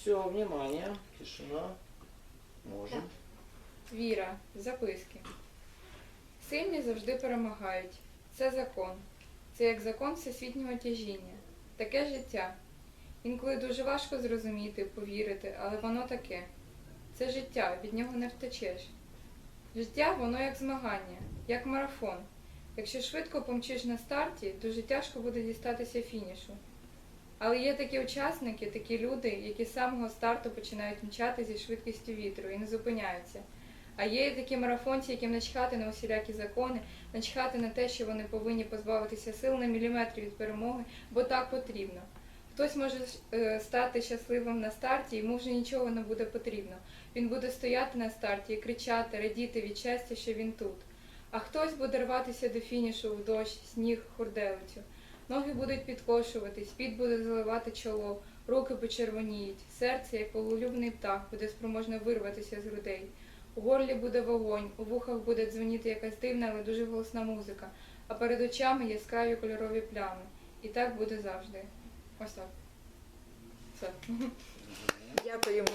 Все, внимание, тишина. Можем. Віра. Записки. Сильні завжди перемагають. Це закон. Це як закон всесвітнього тяжіння. Таке життя. Інколи дуже важко зрозуміти, повірити, але воно таке. Це життя, від нього не втечеш. Життя воно як змагання, як марафон. Якщо швидко помчиш на старті, дуже тяжко буде дістатися фінішу. Але є такі учасники, такі люди, які з самого старту починають мчати зі швидкістю вітру і не зупиняються. А є такі марафонці, яким начхати на усілякі закони, начхати на те, що вони повинні позбавитися сил на міліметрі від перемоги, бо так потрібно. Хтось може е, стати щасливим на старті, йому вже нічого не буде потрібно. Він буде стояти на старті і кричати, радіти від щастя, що він тут. А хтось буде рватися до фінішу в дощ, сніг, хурделицю. Ноги будуть підкошуватись, під буде заливати чоло, руки почервоніють, серце, як улюблений птах, буде спроможне вирватися з грудей. У горлі буде вогонь, у вухах буде дзвоніти якась дивна, але дуже голосна музика, а перед очами яскраві кольорові плями. І так буде завжди. Ось так. Все. Дякуємо.